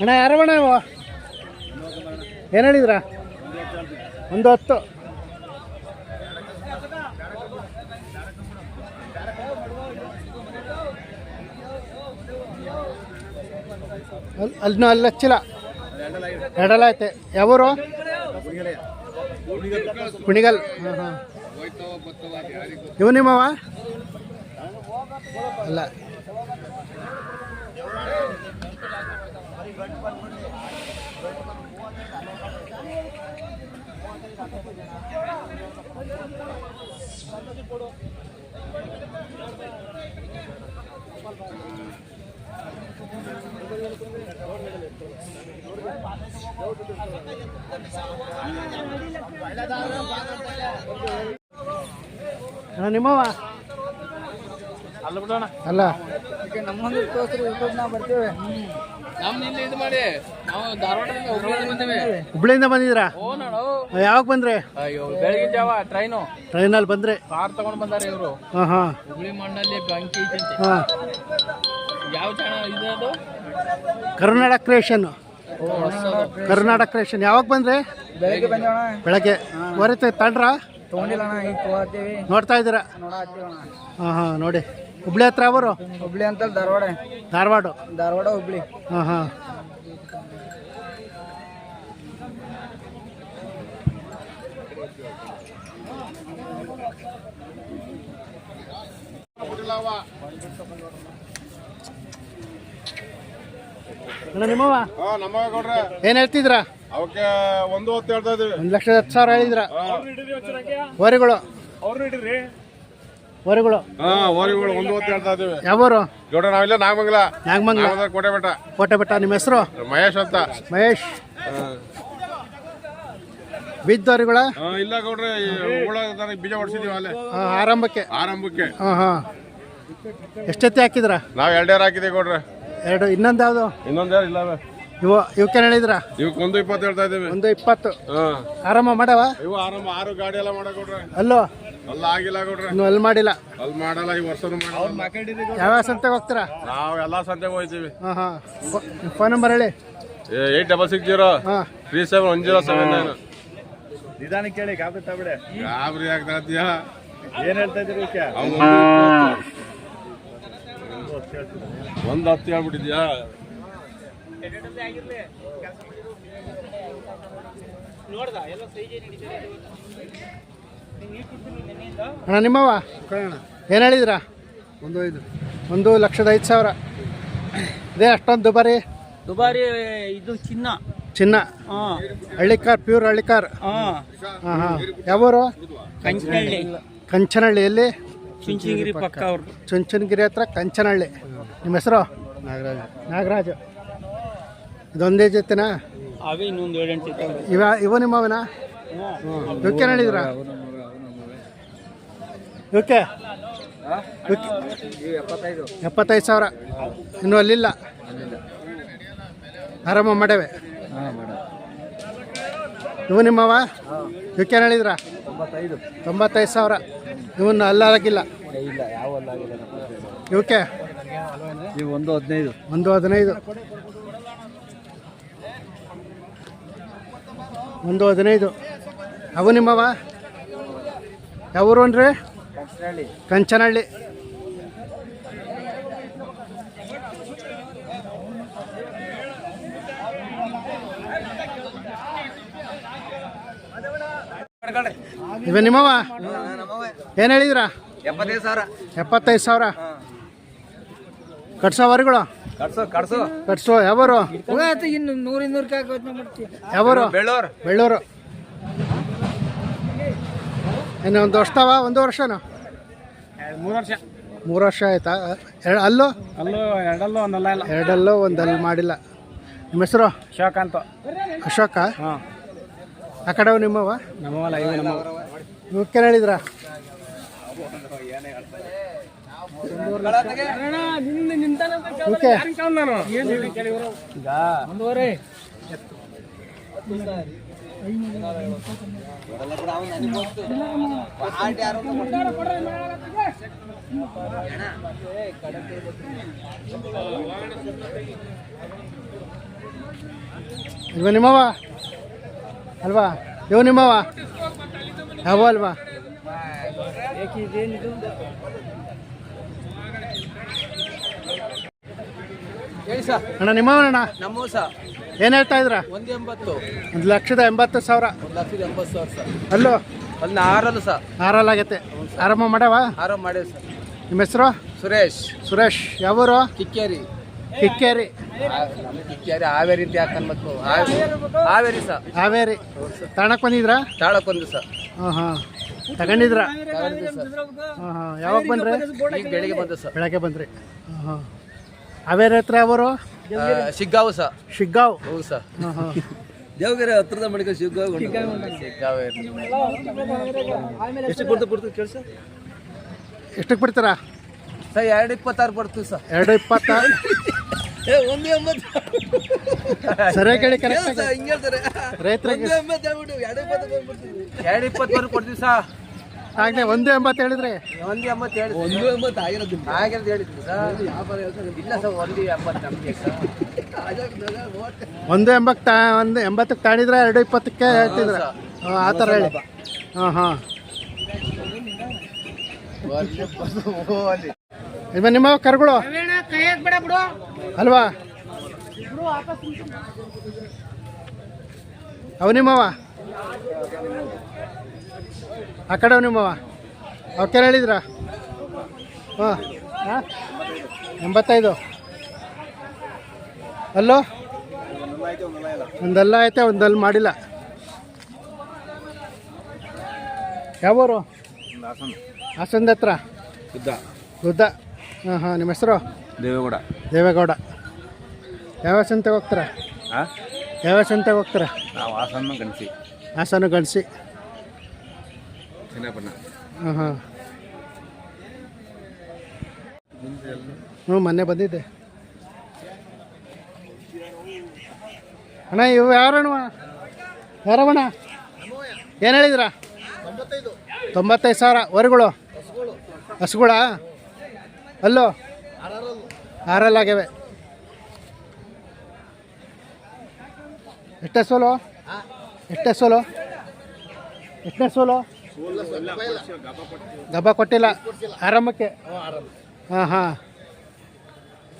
ಅಣ್ಣ ಯಾರವಣ ಇವು? ಏನು ಹೇಳಿದ್ರ? ಒಂದು ಹತ್ತು. ಅಲ್ಲಿ ಅಲ್ಲಿ ಅಲ್ಲಿ ಹಚ್ಚಿಲ್ಲ. ಎರಡಲ್ಲ ಐತೆ ಯಾವೂರು? ಕುಣಿಗಲ್. ಹಾಂ ಹಾಂ. ಇವು ನಿಮ್ಮವ ಅಲ್ಲ. ಅಣ್ಣ ನಿಮ್ಮವ ಅಲ್ಲ ಬಿಡೋಣ ಅಲ್ಲ ನಮ್ಮೊಂದು ತೋರಿಸ್ರಿ ಯೂಟ್ಯೂಬ್ ನಾವು ಬರ್ತೇವೆ. ನಮ್ಮ ಇಲ್ಲಿ ಇದು ಮಾಡಿ. ನಾವು ಧಾರವಾಡದಿಂದ ಹುಬ್ಳಿಯಿಂದ ಬಂದೇವೆ. ಹುಬ್ಳಿಯಿಂದ ಬಂದಿದ್ದೀರಾ? ಓ ನೋಡು. ಯಾವಾಗ ಬಂದ್ರಿ? ಅಯ್ಯೋ ಬೆಳಗಿನ ಜಾವ ಟ್ರೈನು ಟ್ರೈನಲ್ಲಿ ಬಂದ್ರಿ? ಕಾರ್ ತಗೊಂಡ್ ಬಂದಾರೆ ಇವರು. ಹಾಂ ಹಾಂ. ಹುಬ್ಳಿ ಮಣ್ಣಲ್ಲಿ ಬೆಂಕಿ ಐತಂತೆ ಹಾಂ. ಯಾವ ಚಾನಲ್ ಇದೆ ಅದು? ಕರ್ನಾಟಕ ಕ್ರಿಯೇಷನ್ ಓ ಕರ್ನಾಟಕ ಕ್ರಿಯೇಷನ್ ಯಾವಾಗ ಬಂದ್ರೆ? ಬೆಳಗ್ಗೆ ಬಂದೇವಣ ಬೆಳಗ್ಗೆ. ಹೊರತೆ ತಂಡ್ರಾ? ತಗೊಂಡಿಲ್ಲ ಅಣ್ಣ ಈಗ ತಗೋತೀವಿ. ನೋಡ್ತಾ ಇದ್ದೀರಾ? ಹಾ ಅಣ್ಣ. ಹಾಂ ಹಾಂ ನೋಡಿ. ಹುಬ್ಳಿ ಹತ್ರ ಅವರು? ಹುಬ್ಳಿ ಅಂತ ಧಾರವಾಡ. ಧಾರವಾಡ. ಧಾರವಾಡ ಹುಬ್ಳಿ. ಹಾಂ ಹಾಂ. ಅಣ್ಣ ನಿಮ್ಮವ ಹಾ ನಮ್ಮ ಕೊಡ್ರೆ ಏನು ಹೇಳ್ತಿದ್ರಾ? ಅವಕ್ಕೆ ಒಂದು ಹೊತ್ತು ಹೇಳ್ತಾ ಇದೀವಿ. ಒಂದು ಲಕ್ಷದ ಹತ್ತು ಸಾವಿರ ಹೇಳಿದ್ರ? ವರಿಗಳು ವರಿಗಳು ಹಾ ಓರಿಗಳು ಒಂದು ಹೊತ್ತು ಹೇಳ್ತಾ ಇದೀವಿ ಯಾವರು? ಗೌಡ ನಾವಿಲ್ಲ ನಾಗಮಂಗಲ. ನಾಗಮಂಗಲ. ನಾಗಮಂಗಲ ಕೋಟೆ ಬೆಟ್ಟ ಕೋಟೆ ಬೆಟ್ಟ ನಿಮ್ಮ ಹೆಸರು? ಮಹೇಶ್ ಅಂತ. ಮಹೇಶ್. ಬಿದ್ದವರಿಗಳ ಹಾ, ಇಲ್ಲ ಗೌಡ್ರೆ ಉಳಾಗ ಬೀಜ ಹೊಡ್ಸಿದೀವಿ ಅಲ್ಲೇ. ಆರಂಭಕ್ಕೆ. ಆರಂಭಕ್ಕೆ. ಹಾಂ ಹಾಂ. ಎಷ್ಟೊತ್ತಿ ಹಾಕಿದ್ರ? ನಾವ್ ಎರಡೇರ್ ಹಾಕಿದೀವಿ ಗೌಡ್ರೆ. ಎರಡು ಇನ್ನೊಂದು ಯಾವುದು? ಇನ್ನೊಂದೇರ್ ಇಲ್ಲವೆ ಇವು ಏನು ಹೇಳಿದ್ರ? ಇವಕ್ಕೆ ಒಂದು ಇಪ್ಪತ್ತು ಹೇಳ್ತಾ ಇದೀವಿ ಒಂದು ಇಪ್ಪತ್ತು. ಹಾ. ಆರಂಭ ಮಾಡವ? ಇವು ಆರಂಭ ಆರು ಗಾಡಿ ಎಲ್ಲ ಮಾಡ ಗೌಡ್ರೆ. ಅಲ್ಲೋ? ಅಲ್ಲ ಆಗಿಲ್ಲ ಗೌಡ್ರೆ. ಇನ್ನು ಅಲ್ಲಿ ಮಾಡಿಲ್ಲ. ಅಲ್ಲಿ ಮಾಡಲ್ಲ ಈ ವರ್ಷನೂ ಮಾಡಲ್ಲ. ಯಾವ ಸಂತೆಗೆ ಹೋಗ್ತೀರಾ? ನಾವ್ ಎಲ್ಲಾ ಸಂತೆಗೆ ಹೋಯ್ತೀವಿ ಹಾಂ ಹಾಂ. ಫೋನ್ ನಂಬರ್ ಹೇಳಿ. ಏಟ್ ಡಬಲ್ ಸಿಕ್ಸ್ ಜೀರೋ ಹಾಂ. Three seven one zero seven nine. ನಿಧಾನ ಕೇಳಿ ಗಾಬರಿ ತಬಿಡೆ ಗಾಬರಿ ಆಗ್ತಾ ಏನ್ ಹೇಳ್ತಾ ಇದ್ರಿ ವಿಷಯ ಒಂದು ಹತ್ತು ಹೇಳ್ಬಿಟ್ಟಿದ್ಯಾ ಅಣ್ಣ ನಿಮ್ಮವ ಏನು ಹೇಳಿದ್ರ? ಒಂದು ಐದು ಒಂದು ಲಕ್ಷದ ಐದು ಸಾವಿರ. ಅದೇ ಅಷ್ಟೊಂದು ದುಬಾರಿ? ದುಬಾರಿ ಇದು ಚಿನ್ನ. ಚಿನ್ನ? ಹಳ್ಳಿ ಹಳ್ಳಿಕಾರ್ ಪ್ಯೂರ್ ಹಳ್ಳಿಕಾರ್ ಕಾರ್? ಹಾಂ. ಹಾಂ ಯಾವೂರು ಕಂಚಿನಹಳ್ಳಿ. ಕಂಚನಹಳ್ಳಿ ಎಲ್ಲಿ? ಚುಂಚನಗಿರಿ ಪಕ್ಕ ಅವ್ರದ್ದು ಚುಂಚನಗಿರಿ ಹತ್ರ ಕಂಚನಹಳ್ಳಿ. ನಿಮ್ಮ ಹೆಸರು? ನಾಗರಾಜ್. ನಾಗರಾಜ್. ಇದೊಂದೇ ಜೊತೆನಾ? ಅವೇ ಇನ್ನೊಂದು ಇವ ಇವು ನಿಮ್ಮವನ? ಹೇಳಿದ್ರ? ಇವಕ್ಕೆ ಎಪ್ಪತ್ತೈದು ಸಾವಿರ. ಇನ್ನೂ ಅಲ್ಲಿಲ್ಲ. ಆರಾಮ ಮಾಡೇವೆ. ಇವು ನಿಮ್ಮವ? ಯುಕೆ ಹೇಳಿದ್ರ? ತೊಂಬತ್ತೈದು ಸಾವಿರ. ಇವನ್ನ ಅಲ್ಲಾಗಿಲ್ಲ. ಇವು ಒಂದು ಹದಿನೈದು. ಒಂದು ಹದಿನೈದು. ಒಂದು ಹದಿನೈದು ಅವು ನಿಮ್ಮವ? ಯಾವೂರು ಅನ್ರಿ ಕಂಚಿನಹಳ್ಳಿ ಕಂಚನಹಳ್ಳಿ. ಇವ ನಿಮ್ಮವ ಏನು ಹೇಳಿದ್ರ? ಎಪ್ಪತ್ತೈದು ಸಾವಿರ. ಎಪ್ಪತ್ತೈದು ಸಾವಿರ? ಕಟ್ಸೋ ವರಿಗಳು ಕಟ್ಸು ಯಾವರು? ಇನ್ನು ನೂರ ಇನ್ನೂರು ಮಾಡ್ತೀವಿ. ಯಾವರು? ಬೆಳ್ಳೂರು. ಬೆಳ್ಳೂರು. ಇನ್ನು ಒಂದು ವರ್ಷವ? ಒಂದು ವರ್ಷನಾ? ಮೂರು ವರ್ಷ. ಮೂರು ವರ್ಷ ಆಯ್ತಾ? ಎರಡು ಅಲ್ಲೋ? ಅಲ್ಲೂ ಎರಡಲ್ಲೂ ಒಂದಲ್ಲ ಇಲ್ಲ. ಎರಡಲ್ಲೋ ಒಂದಲ್ಲಿ ಮಾಡಿಲ್ಲ. ನಿಮ್ಮ ಹೆಸರು? ಅಶೋಕ ಅಂತ. ಅಶೋಕ? ಹಾಂ. ಆ ಕಡೆ ನಿಮ್ಮವ ನಮ್ಮವಲ್ಲ ಇವು ನಮ್ಮ ಇವಕ್ಕೆ ಹೇಳಿದ್ರ? ಓಕೆ. ಇವ ನಿಮ್ಮವ ಅಲ್ವಾ? ಇವ ನಿಮ್ಮವ ಯಾವ ಅಲ್ವಾ? ಅಣ್ಣ ನಿಮ್ಮವನಣ್ಣ ನಮ್ಮ ಸರ್. ಏನು ಹೇಳ್ತಾ ಇದ್ರ? ಒಂದು ಎಂಬತ್ತು. ಒಂದು ಲಕ್ಷದ ಎಂಬತ್ತು ಸಾವಿರ. ಒಂದು ಲಕ್ಷದ ಎಂಬತ್ತು ಸಾವಿರ ಸರ್. ಅಲ್ಲೋ? ಅಲ್ಲಿ ಆರಲ್ಲು ಸರ್. ಆರಲ್ಲಾಗೈತೆ ಆರಾಮ ಮಾಡ್ಯಾವ ಆರಾಮ ಮಾಡೇವಿ ಸರ್. ನಿಮ್ಮ ಹೆಸರು? ಸುರೇಶ್. ಸುರೇಶ್. ಯಾವೂರು? ಕಿಕ್ಕೇರಿ ಕಿಕ್ಕೇರಿ ಕಿಕ್ಕೇರಿ ಹಾವೇರಿ ಅಂತ ಯಾಕೆ ಅನ್ಬೇಕು? ಹಾವೇರಿ. ಸರ್. ಹಾವೇರಿ. ತಾಣಕ್ಕೆ ಬಂದಿದ್ರಾ? ತಾಳಕ್ಕೊಂದು ಸರ್. ಹಾಂ ಹಾಂ ತಗೊಂಡಿದ್ರಾ? ಹಾಂ ಹಾಂ ಯಾವಾಗ ಬಂದ್ರಿ? ಈಗ ಬೆಳಿಗ್ಗೆ ಬಂದು ಸರ್. ಬೆಳಗ್ಗೆ ಬಂದ್ರಿ. ಹಾಂ ಹಾಂ ಹಾವೇರಿ ಹತ್ರ ಯಾವರು? ಶಿಗ್ಗಾವು ಸರ್. ಶಿಗ್ಗಾವ್. ಹೌದು ಸರ್. ಹಾಂ ಹಾಂ ದೇವಗಿರಿ ಹತ್ರದ ಮಡಿಕ ಶಿಗ್ಗಾವ್. ಶಿಗ್ಗಾವ್. ಎಷ್ಟು ಕೊಡ್ತು ಕೊಡ್ತು ಕೇಳಿ ಸರ್? ಎಷ್ಟಕ್ಕೆ ಬಿಡ್ತೀರಾ? ಸರ್ ಎರಡು ಇಪ್ಪತ್ತಾರು ಬರ್ತೀವಿ ಸರ್. ಎರಡು ಇಪ್ಪತ್ತಾರು ಏ ಒಂದು ಸರಿಯಾಗಿ ಹೇಳಿ ಕರೆಕ್ಟ್ ಹಿಂಗೆ ಹೇಳ್ತಾರೆ. ರೈತರಿಗೆ ಎರಡು ಇಪ್ಪತ್ತವರೆಗೆ ಕೊಡ್ತೀವಿ ಸರ್. ಆಗಲೇ ಒಂದು ಎಂಬತ್ತು ಹೇಳಿದ್ರಿ. ಒಂದು ಎಂಬತ್ತು ಹೇಳಿ ಒಂದು ಎಂಬತ್ತು ಆಗಿರೋದು ಆಗಿರೋದು ಹೇಳಿದ್ವಿ ಸರ್. ಇಲ್ಲ ಸರ್ ಒಂದು ಎಂಬತ್ತು ನಮಗೆ ಸರ್. ಒಂದು ಎಂಬತ್ತು ತಾ ಒಂದು ಎಂಬತ್ತಕ್ಕೆ ತಾಣಿದ್ರೆ ಎರಡು ಇಪ್ಪತ್ತಕ್ಕೆ ಹೇಳ್ತಿದ್ರ. ಆ ಥರ ಹೇಳಿ. ಹಾಂ ಹಾಂ. ಇವ ನಿಮ್ಮ ಕರ್ಗಳು? ಅಲ್ವಾ? ಅವು ನಿಮ್ಮವ ಆ ಕಡೆ ಅವು ನಿಮ್ಮವ ಅವಕ್ಕೆ ಹೇಳಿದ್ರ? ಹಾಂ ಎಂಬತ್ತೈದು. ಅಲ್ಲೋ? ಒಂದಲ್ಲ ಐತೆ ಒಂದಲ್ಲ ಮಾಡಿಲ್ಲ. ಯಾವೂರು? ಹಾಸನದ ಹತ್ರ? ಗುದ್ದ ಹಾಂ ಹಾಂ ನಿಮ್ಮ ಹೆಸರು? ದೇವೇಗೌಡ. ದೇವೇಗೌಡ. ಯಾವ ಸಂತೆಗೆ ಹೋಗ್ತೀರಾ? ಯಾವ ಸಂತೆಗೆ ಹೋಗ್ತೀರಾ? ನಾವು ಹಾಸನ ಗಣಸಿ. ಹಾಸನ ಗಣಿಸಿ. ಹಾಂ ಹಾಂ. ಹ್ಞೂ ಮೊನ್ನೆ ಬಂದಿದ್ದೆ. ಅಣ್ಣ ಇವು ಯಾರಣ್ಣ? ಯಾರವಣ್ಣ? ಏನು ಹೇಳಿದ್ರ? ತೊಂಬತ್ತೈದು ಸಾವಿರ ವರುಗಳು ಹಸುಗಳ? ಅಲ್ಲೋ? ಆರಲ್ಲಾಗ್ಯವೆ ಎಷ್ಟೇ ಸೋಲು? ಎಷ್ಟೇ ಸೋಲು? ಎಷ್ಟನೇ ಸೋಲು? ಗಬ್ಬ ಕೊಟ್ಟಿಲ್ಲ. ಆರಂಭಕ್ಕೆ? ಹಾಂ ಹಾಂ.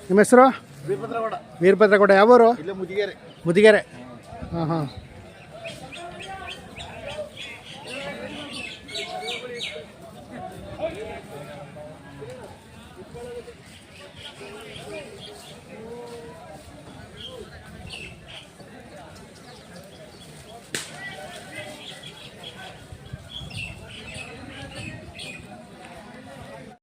ನಿಮ್ಮ ಹೆಸರು? ವೀರಭದ್ರಗೌಡ. ಯಾವೂರು? ಮುದಿಗೆರೆ. ಮುದಿಗೆರೆ. ಹಾಂ ಹಾಂ.